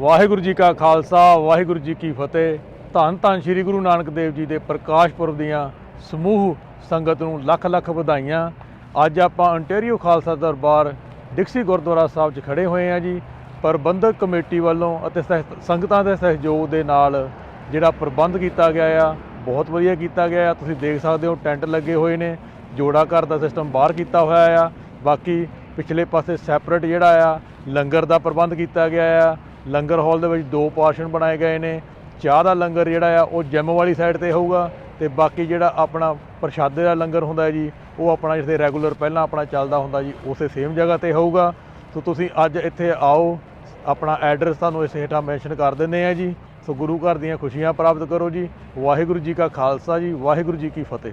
ਵਾਹਿਗੁਰੂ ਜੀ ਕਾ ਖਾਲਸਾ, ਵਾਹਿਗੁਰੂ ਜੀ ਕੀ ਫਤਿਹ। ਧੰਨ ਧੰਨ ਸ੍ਰੀ ਗੁਰੂ ਨਾਨਕ ਦੇਵ ਜੀ ਦੇ ਪ੍ਰਕਾਸ਼ ਪੁਰਬ ਦੀਆਂ ਸਮੂਹ ਸੰਗਤ ਨੂੰ ਲੱਖ ਲੱਖ ਵਧਾਈਆਂ। ਅੱਜ ਆਪਾਂ ਅੰਟੇਰੀਓ ਖਾਲਸਾ ਦਰਬਾਰ ਡਿਕਸੀ ਗੁਰਦੁਆਰਾ ਸਾਹਿਬ 'ਚ ਖੜੇ ਹੋਏ ਹਾਂ ਜੀ। ਪ੍ਰਬੰਧਕ ਕਮੇਟੀ ਵੱਲੋਂ ਅਤੇ ਸਹਿ- ਸੰਗਤਾਂ ਦੇ ਸਹਿਯੋਗ ਦੇ ਨਾਲ ਜਿਹੜਾ ਪ੍ਰਬੰਧ ਕੀਤਾ ਗਿਆ ਆ, ਬਹੁਤ ਵਧੀਆ ਕੀਤਾ ਗਿਆ ਆ। ਤੁਸੀਂ ਦੇਖ ਸਕਦੇ ਹੋ ਟੈਂਟ ਲੱਗੇ ਹੋਏ ਨੇ, ਜੋੜਾ ਘਰ ਦਾ ਸਿਸਟਮ ਬਾਹਰ ਕੀਤਾ ਹੋਇਆ ਆ। ਬਾਕੀ ਪਿਛਲੇ ਪਾਸੇ ਸੈਪਰੇਟ ਜਿਹੜਾ ਆ, ਲੰਗਰ ਦਾ ਪ੍ਰਬੰਧ ਕੀਤਾ ਗਿਆ ਆ। ਲੰਗਰ ਹਾਲ ਦੇ ਵਿੱਚ ਦੋ ਪਾਰਸ਼ਨ ਬਣਾਏ ਗਏ ਨੇ। ਚਾਹ ਦਾ ਲੰਗਰ ਜਿਹੜਾ ਆ, ਉਹ ਜਿਮ ਵਾਲੀ ਸਾਈਡ ਤੇ ਹੋਊਗਾ ਤੇ ਬਾਕੀ ਜਿਹੜਾ ਆਪਣਾ ਪ੍ਰਸ਼ਾਦੇ ਦਾ ਲੰਗਰ ਹੁੰਦਾ ਹੈ ਜੀ, ਉਹ ਆਪਣਾ ਜਿੱਥੇ ਰੈਗੂਲਰ ਪਹਿਲਾਂ ਆਪਣਾ ਚੱਲਦਾ ਹੁੰਦਾ ਜੀ, ਉਸੇ ਸੇਮ ਜਗ੍ਹਾ ਤੇ ਹੋਊਗਾ। ਸੋ ਤੁਸੀਂ ਅੱਜ ਇੱਥੇ ਆਓ, ਆਪਣਾ ਐਡਰੈਸ ਤੁਹਾਨੂੰ ਇਸ ਹੇਠਾਂ ਮੈਂਸ਼ਨ ਕਰ ਦਿੰਦੇ ਆ ਜੀ। ਸੋ ਗੁਰੂ ਘਰ ਦੀਆਂ ਖੁਸ਼ੀਆਂ ਪ੍ਰਾਪਤ ਕਰੋ ਜੀ। ਵਾਹਿਗੁਰੂ ਜੀ ਕਾ ਖਾਲਸਾ ਜੀ, ਵਾਹਿਗੁਰੂ ਜੀ ਕੀ ਫਤਿਹ।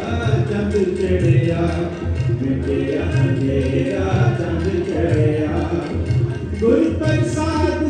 ਚੰਦ ਚੜਿਆ ਚੰਦ ਚੜਿਆ ਮਿਟਿਆ ਮੇਰਾ ਚੰਦ ਚੜਿਆ ਗੁਰ ਪ੍ਰਸਾਦ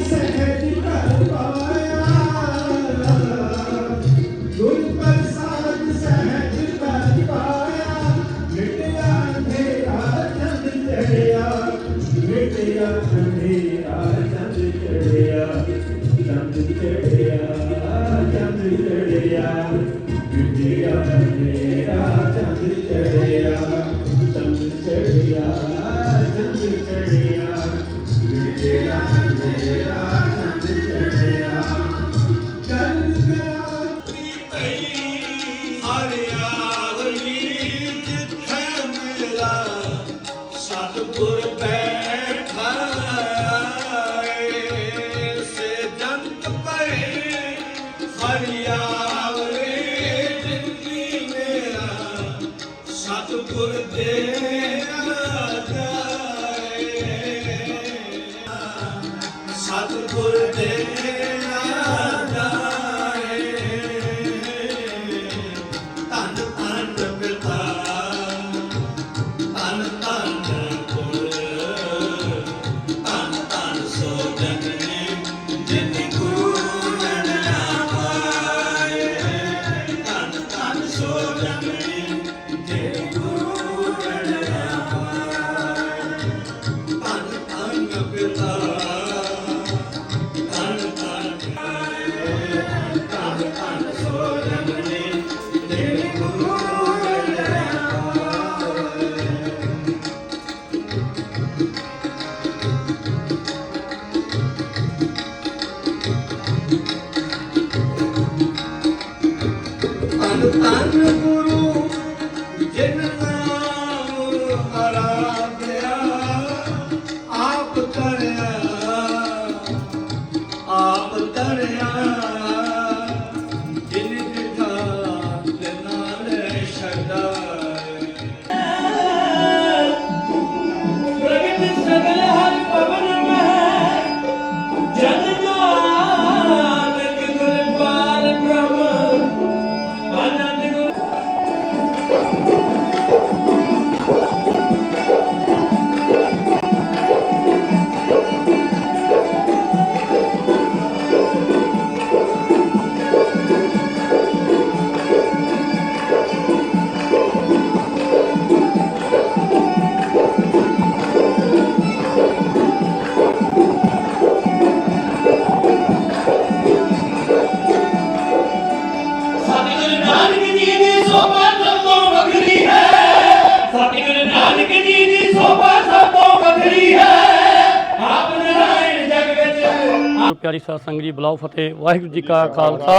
ਪਿਆਰੀ ਸਾਧ ਸੰਗਤ ਜੀ ਬਲਾਉ ਫਤਿਹ। ਵਾਹਿਗੁਰੂ ਜੀ ਕਾ ਖਾਲਸਾ,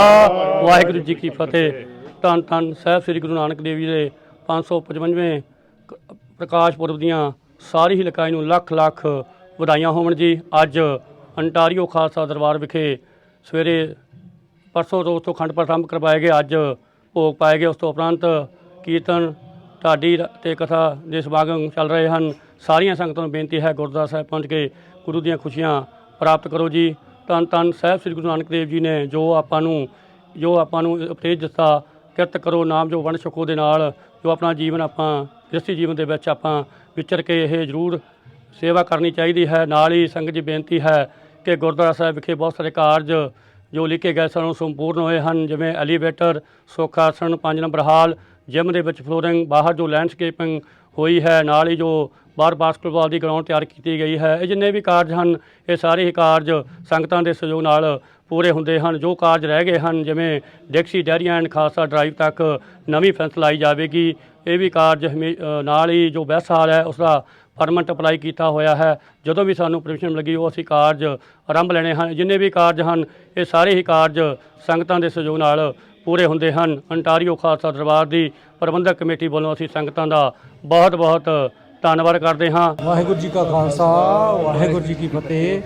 ਵਾਹਿਗੁਰੂ ਜੀ ਕੀ ਫਤਿਹ। ਤਨ ਤਨ ਸਾਹਿਬ ਸ੍ਰੀ ਗੁਰੂ ਨਾਨਕ ਦੇਵ ਜੀ ਦੇ 555ਵੇਂ ਪ੍ਰਕਾਸ਼ ਪੁਰਬ ਦੀਆਂ ਸਾਰੀ ਹੀ ਲਕਾਈ ਨੂੰ ਲੱਖ ਲੱਖ ਵਧਾਈਆਂ ਹੋਣ ਜੀ। ਅੱਜ ਅੰਟਾਰੀਓ ਖਾਲਸਾ ਦਰਬਾਰ ਵਿਖੇ ਸਵੇਰੇ ਪਰਸੋਂ ਤੋਂ ਖੰਡ ਪ੍ਰਸੰਭ ਕਰਵਾਏ ਗਏ। ਅੱਜ ਭੋਗ ਪਾਏ ਗਏ। ਉਸ ਤੋਂ ਉਪਰੰਤ ਕੀਰਤਨ, ਢਾਡੀ ਰ- ਤੇ ਕਥਾ ਦੇ ਸਮਾਗਮ ਚੱਲ ਰਹੇ ਹਨ। ਸਾਰੀਆਂ ਸੰਗਤਾਂ ਨੂੰ ਬੇਨਤੀ ਹੈ, ਗੁਰਦੁਆਰਾ ਸਾਹਿਬ ਪਹੁੰਚ ਕੇ ਗੁਰੂ ਦੀਆਂ ਖੁਸ਼ੀਆਂ ਪ੍ਰਾਪਤ ਕਰੋ ਜੀ। ਧੰਨ ਧੰਨ ਸਾਹਿਬ ਸ੍ਰੀ ਗੁਰੂ ਨਾਨਕ ਦੇਵ ਜੀ ਨੇ ਜੋ ਆਪਾਂ ਨੂੰ, ਜੋ ਆਪਾਂ ਨੂੰ ਉਪਦੇਸ਼ ਦਿੱਤਾ, ਕਿਰਤ ਕਰੋ ਨਾਮ ਜੋ ਵੰਡ ਛਕੋ ਦੇ ਨਾਲ, ਜੋ ਆਪਣਾ ਜੀਵਨ ਆਪਾਂ ਗ੍ਰਸਤੀ ਜੀਵਨ ਦੇ ਵਿੱਚ ਆਪਾਂ ਵਿਚਰ ਕੇ ਇਹ ਜ਼ਰੂਰ ਸੇਵਾ ਕਰਨੀ ਚਾਹੀਦੀ ਹੈ। ਨਾਲ ਹੀ ਸੰਗਤ ਜੀ, ਬੇਨਤੀ ਹੈ ਕਿ ਗੁਰਦੁਆਰਾ ਸਾਹਿਬ ਵਿਖੇ ਬਹੁਤ ਸਾਰੇ ਕਾਰਜ ਜੋ ਲਿਖੇ ਗਏ ਸਨ ਉਹ ਸੰਪੂਰਨ ਹੋਏ ਹਨ, ਜਿਵੇਂ elevator Sukhasan 5 number hall, gym ਦੇ ਵਿੱਚ ਫਲੋਰਿੰਗ, ਬਾਹਰ ਜੋ ਲੈਂਡਸਕੇਪਿੰਗ ਹੋਈ ਹੈ, ਨਾਲ ਹੀ ਜੋ ਬਾਹਰ ਬਾਸਕਟਬਾਲ ਦੀ ਗਰਾਊਂਡ ਤਿਆਰ ਕੀਤੀ ਗਈ ਹੈ, ਇਹ ਜਿੰਨੇ ਵੀ ਕਾਰਜ ਹਨ, ਇਹ ਸਾਰੇ ਹੀ ਕਾਰਜ ਸੰਗਤਾਂ ਦੇ ਸਹਿਯੋਗ ਨਾਲ ਪੂਰੇ ਹੁੰਦੇ ਹਨ, ਜੋ ਕਾਰਜ ਰਹਿ ਗਏ ਹਨ, ਜਿਵੇਂ Dixie Derry and Khalsa drive ਤੱਕ ਨਵੀਂ ਫੈਂਸ ਲਾਈ ਜਾਵੇਗੀ। ਇਹ ਵੀ ਕਾਰਜ ਹਮੇ- ਨਾਲ ਹੀ ਜੋ ਬੈਸ ਹਾਲ ਹੈ ਉਸ ਦਾ ਪਰਮਿਟ ਅਪਲਾਈ ਕੀਤਾ ਹੋਇਆ ਹੈ। ਜਦੋਂ ਵੀ ਸਾਨੂੰ ਪਰਮਿਸ਼ਨ ਮਿਲੇਗੀ, ਉਹ ਅਸੀਂ ਕਾਰਜ ਆਰੰਭ ਲੈਣੇ ਹਨ। ਜਿੰਨੇ ਵੀ ਕਾਰਜ ਹਨ, ਇਹ ਸਾਰੇ ਹੀ ਕਾਰਜ ਸੰਗਤਾਂ ਦੇ ਸਹਿਯੋਗ ਨਾਲ ਪੂਰੇ ਹੁੰਦੇ ਹਨ। ਅੰਟਾਰੀਓ ਖਾਲਸਾ ਦਰਬਾਰ ਦੀ ਪ੍ਰਬੰਧਕ ਕਮੇਟੀ ਵੱਲੋਂ ਅਸੀਂ ਸੰਗਤਾਂ ਦਾ ਬਹੁਤ ਬਹੁਤ ਧੰਨਵਾਦ ਕਰਦੇ ਹਾਂ। ਵਾਹਿਗੁਰੂ ਜੀ ਕਾ ਖਾਲਸਾ, ਵਾਹਿਗੁਰੂ ਜੀ ਕੀ ਫਤਿਹ।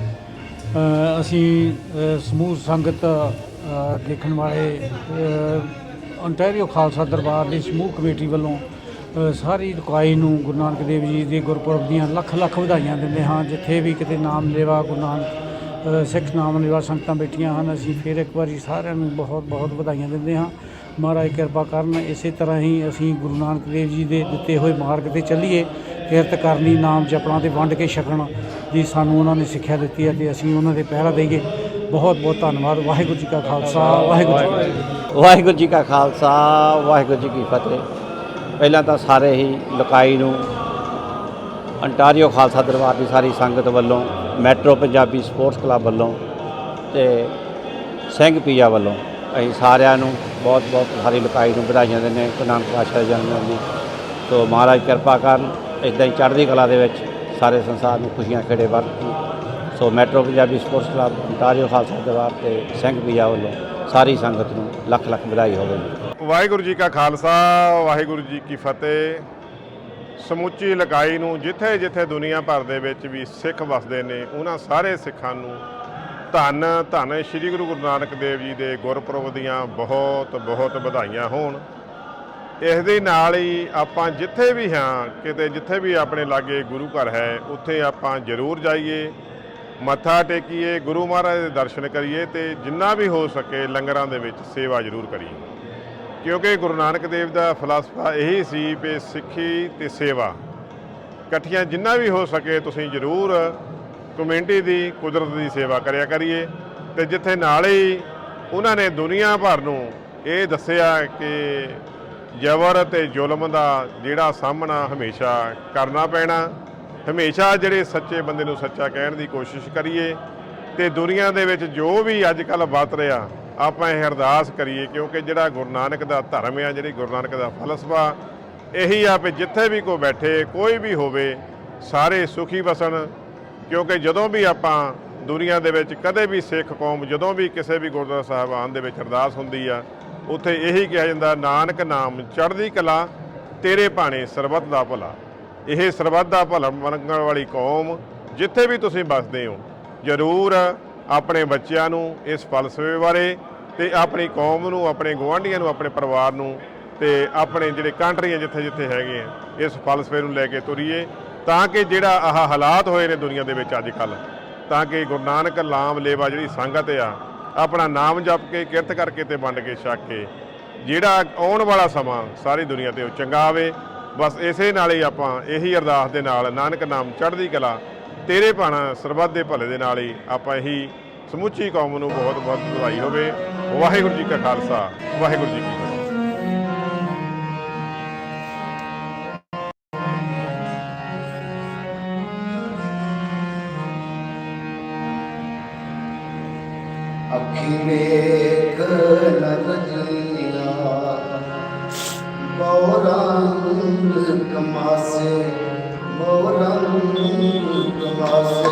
ਅਸੀਂ ਸਮੂਹ ਸੰਗਤ ਦੇਖਣ ਵਾਲੇ ਅ, ਖਾਲਸਾ ਦਰਬਾਰ ਦੀ ਸਮੂਹ ਕਮੇਟੀ ਵੱਲੋਂ ਸਾਰੀ ਇਕਾਈ ਨੂੰ ਗੁਰੂ ਨਾਨਕ ਦੇਵ ਜੀ ਦੇ ਗੁਰਪੁਰਬ ਦੀਆਂ ਲੱਖ ਲੱਖ ਵਧਾਈਆਂ ਦਿੰਦੇ ਹਾਂ। ਜਿੱਥੇ ਵੀ ਕਿਤੇ ਨਾਮ ਲੇਵਾ ਗੁਰੂ ਨਾਨਕ ਸਿੱਖ ਨਾਮ ਲੇਵਾ ਸੰਗਤਾਂ ਬੈਠੀਆਂ ਹਨ ਅਸੀਂ ਫਿਰ ਇੱਕ ਵਾਰੀ ਸਾਰਿਆਂ ਨੂੰ ਬਹੁਤ ਬਹੁਤ ਵਧਾਈਆਂ ਦਿੰਦੇ ਹਾਂ। ਮਹਾਰਾਜ ਕਿਰਪਾ ਕਰਨ ਇਸੇ ਤਰ੍ਹਾਂ ਹੀ ਅਸੀਂ ਗੁਰੂ ਨਾਨਕ ਦੇਵ ਜੀ ਦੇ ਦਿੱਤੇ ਹੋਏ ਮਾਰਗ ਤੇ ਚੱਲੀਏ। ਕਿਰਤ ਕਰਨੀ, ਨਾਮ ਜਪਣਾ ਤੇ ਵੰਡ ਕੇ ਛਕਣਾ ਦੀ ਸਾਨੂੰ ਉਹਨਾਂ ਨੇ ਸਿੱਖਿਆ ਦਿੱਤੀ ਹੈ ਤੇ ਅਸੀਂ ਉਹਨਾਂ ਦੇ ਪਹਿਰਾ ਦੇਈਏ। ਬਹੁਤ ਬਹੁਤ ਧੰਨਵਾਦ। ਵਾਹਿਗੁਰੂ ਜੀ ਕਾ ਖਾਲਸਾ, ਵਾਹਿਗੁਰੂ ਜੀ ਕੀ ਫਤਿਹ। ਵਾਹਿਗੁਰੂ ਜੀ ਕਾ ਖਾਲਸਾ, ਵਾਹਿਗੁਰੂ ਜੀ ਕੀ ਫਤਿਹ। ਪਹਿਲਾਂ ਤਾਂ ਸਾਰੇ ਹੀ ਲੁਕਾਈ ਨੂੰ, ਅੰਟਾਰੀਓ ਖਾਲਸਾ ਦਰਬਾਰ ਦੀ ਸਾਰੀ ਸੰਗਤ ਵੱਲੋਂ, ਮੈਟਰੋ ਪੰਜਾਬੀ ਸਪੋਰਟਸ ਕਲੱਬ ਵੱਲੋਂ ਤੇ ਸਿੰਘ ਪੀਆ ਵੱਲੋਂ ਅਸੀਂ ਸਾਰਿਆਂ ਨੂੰ ਬਹੁਤ ਬਹੁਤ ਸਾਰੀ ਲੁਕਾਈ ਨੂੰ ਵਧਾਈਆਂ ਦਿੰਦੇ ਹਾਂ। ਗੁਰੂ ਨਾਨਕ ਪਾਤਸ਼ਾਹ ਦੇ ਜਨਮ ਦਿਨ ਦੀ ਸੋ ਮਹਾਰਾਜ ਕਿਰਪਾ ਕਰਨ। ਇਦਾਂ ਹੀ ਚੜ੍ਹਦੀ ਕਲਾ ਦੇ ਵਿੱਚ ਸਾਰੇ ਸੰਸਾਰ ਨੂੰ ਖੁਸ਼ੀਆਂ ਖੇੜੇ ਵਰਤਣ so Metro Punjabi sports club Ontario Khalsa Darbar ਤੇ ਸਿੰਘ ਪੀਆ ਵੱਲੋਂ ਸਾਰੀ ਸੰਗਤ ਨੂੰ ਲੱਖ ਲੱਖ ਵਧਾਈ ਹੋਵੇ। ਵਾਹਿਗੁਰੂ ਜੀ ਕਾ ਖਾਲਸਾ, ਵਾਹਿਗੁਰੂ ਜੀ ਕੀ ਫਤਿਹ। ਸਮੁੱਚੀ ਲਗਾਈ ਨੂੰ ਜਿੱਥੇ ਜਿੱਥੇ ਦੁਨੀਆ ਭਰ ਦੇ ਵਿੱਚ ਵੀ ਸਿੱਖ ਵਸਦੇ ਨੇ, ਉਹਨਾਂ ਸਾਰੇ ਸਿੱਖਾਂ ਨੂੰ ਧੰਨ ਧੰਨ ਸ੍ਰੀ ਗੁਰੂ ਗੁਰੂ ਨਾਨਕ ਦੇਵ ਜੀ ਦੇ ਗੁਰਪੁਰਬ ਦੀਆਂ ਬਹੁਤ ਬਹੁਤ ਵਧਾਈਆਂ ਹੋਣ। ਇਸ ਦੇ ਨਾਲ ਹੀ ਆਪਾਂ ਜਿੱਥੇ ਵੀ ਹਾਂ, ਕਿਤੇ ਜਿੱਥੇ ਵੀ ਆਪਣੇ ਲਾਗੇ ਗੁਰੂ ਘਰ ਹੈ, ਉੱਥੇ ਆਪਾਂ ਜ਼ਰੂਰ ਜਾਈਏ, ਮੱਥਾ ਟੇਕੀਏ, ਗੁਰੂ ਮਹਾਰਾਜ ਦੇ ਦਰਸ਼ਨ ਕਰੀਏ ਤੇ ਜਿੰਨਾ ਵੀ ਹੋ ਸਕੇ ਲੰਗਰਾਂ ਦੇ ਵਿੱਚ ਸੇਵਾ ਜ਼ਰੂਰ ਕਰੀਏ। ਕਿਉਂਕਿ ਗੁਰੂ ਨਾਨਕ ਦੇਵ ਦਾ ਫਲਸਫਾ ਇਹੀ ਸੀ ਕਿ ਸਿੱਖੀ ਤੇ ਸੇਵਾ ਇਕੱਠੀਆਂ ਜਿੰਨਾ ਵੀ ਹੋ ਸਕੇ ਤੁਸੀਂ ਜ਼ਰੂਰ ਕਮਿਊਨਿਟੀ ਦੀ, ਕੁਦਰਤ ਦੀ ਸੇਵਾ ਕਰਿਆ ਕਰੀਏ ਤੇ ਜਿੱਥੇ ਨਾਲ ਹੀ ਉਹਨਾਂ ਨੇ ਦੁਨੀਆ ਭਰ ਨੂੰ ਇਹ ਦੱਸਿਆ ਕਿ ਜ਼ਬਰ ਅਤੇ ਜ਼ੁਲਮ ਦਾ ਜਿਹੜਾ ਸਾਹਮਣਾ ਹਮੇਸ਼ਾ ਕਰਨਾ ਪੈਣਾ। ਹਮੇਸ਼ਾ ਜਿਹੜੇ ਸੱਚੇ ਬੰਦੇ ਨੂੰ ਸੱਚਾ ਕਹਿਣ ਦੀ ਕੋਸ਼ਿਸ਼ ਕਰੀਏ ਤੇ ਦੁਨੀਆ ਦੇ ਵਿੱਚ ਜੋ ਵੀ ਅੱਜ ਕੱਲ ਵਰਤ ਰਿਹਾ, ਆਪਾਂ ਇਹ ਅਰਦਾਸ ਕਰੀਏ ਕਿਉਂਕਿ ਜਿਹੜਾ ਗੁਰੂ ਨਾਨਕ ਦਾ ਧਰਮ ਆ, ਜਿਹੜੀ ਗੁਰੂ ਨਾਨਕ ਦਾ ਫਲਸਫਾ, ਇਹੀ ਆ ਵੀ ਜਿੱਥੇ ਵੀ ਕੋਈ ਬੈਠੇ, ਕੋਈ ਵੀ ਹੋਵੇ, ਸਾਰੇ ਸੁਖੀ ਵਸਣ। ਕਿਉਂਕਿ ਜਦੋਂ ਵੀ ਆਪਾਂ ਦੁਨੀਆ ਦੇ ਵਿੱਚ ਕਦੇ ਵੀ ਸਿੱਖ ਕੌਮ, ਜਦੋਂ ਵੀ ਕਿਸੇ ਵੀ ਗੁਰਦੁਆਰਾ ਸਾਹਿਬਾਨ ਦੇ ਵਿੱਚ ਅਰਦਾਸ ਹੁੰਦੀ ਆ ਉੱਥੇ ਇਹੀ ਕਿਹਾ ਜਾਂਦਾ, ਨਾਨਕ ਨਾਮ ਚੜ੍ਹਦੀ ਕਲਾ, ਤੇਰੇ ਭਾਣੇ ਸਰਬੱਤ ਦਾ ਭਲਾ। ਇਹ ਸਰਬੱਤ ਦਾ ਭਲਾ ਮੰਗਣ ਵਾਲੀ ਕੌਮ ਜਿੱਥੇ ਵੀ ਤੁਸੀਂ ਵੱਸਦੇ ਹੋ, ਜ਼ਰੂਰ ਆਪਣੇ ਬੱਚਿਆਂ ਨੂੰ ਇਸ ਫਲਸਫੇ ਬਾਰੇ ਤੇ ਆਪਣੀ ਕੌਮ ਨੂੰ, ਆਪਣੇ ਗੁਆਂਢੀਆਂ ਨੂੰ, ਆਪਣੇ ਪਰਿਵਾਰ ਨੂੰ ਤੇ ਆਪਣੇ ਜਿਹੜੇ ਕੰਟਰੀਆਂ ਜਿੱਥੇ ਜਿੱਥੇ ਹੈਗੇ ਆ, ਇਸ ਫਲਸਫੇ ਨੂੰ ਲੈ ਕੇ ਤੁਰੀਏ ਤਾਂ ਕਿ ਜਿਹੜਾ ਆਹ ਹਾਲਾਤ ਹੋਏ ਨੇ ਦੁਨੀਆ ਦੇ ਵਿੱਚ ਅੱਜ ਕੱਲ ਤਾਂ ਕਿ ਗੁਰੂ ਨਾਨਕ ਲਾਮ ਲੇਵਾ ਜਿਹੜੀ ਸੰਗਤ ਆ ਆਪਣਾ ਨਾਮ ਜਪ ਕੇ, ਕਿਰਤ ਕਰਕੇ ਤੇ ਵੰਡ ਕੇ ਛਕ ਕੇ, ਜਿਹੜਾ ਆਉਣ ਵਾਲਾ ਸਮਾਂ ਸਾਰੀ ਦੁਨੀਆ ਤੇ ਉਹ ਚੰਗਾ ਆਵੇ। ਬਸ ਇਸੇ ਨਾਲ ਹੀ ਆਪਾਂ ਇਹੀ ਅਰਦਾਸ ਦੇ ਨਾਲ, ਨਾਨਕ ਨਾਮ ਚੜ੍ਹਦੀ ਕਲਾ, ਤੇਰੇ ਭਾਣਾ ਸਰਬੱਤ ਦੇ ਭਲੇ ਦੇ ਨਾਲ ਹੀ ਆਪਾਂ ਇਹੀ ਸਮੁੱਚੀ ਕੌਮ ਨੂੰ ਬਹੁਤ ਬਹੁਤ ਵਧਾਈ ਹੋਵੇ। ਵਾਹਿਗੁਰੂ ਜੀ ਕਾ ਖਾਲਸਾ, ਵਾਹਿਗੁਰੂ ਜੀ ਕੀ ਵੇਖ ਨਰਜੀਆਂ ਮੋਰੰਗ ਕਮਾਸੇ ਮੋਰੰਗ ਕਮਾਸੇ।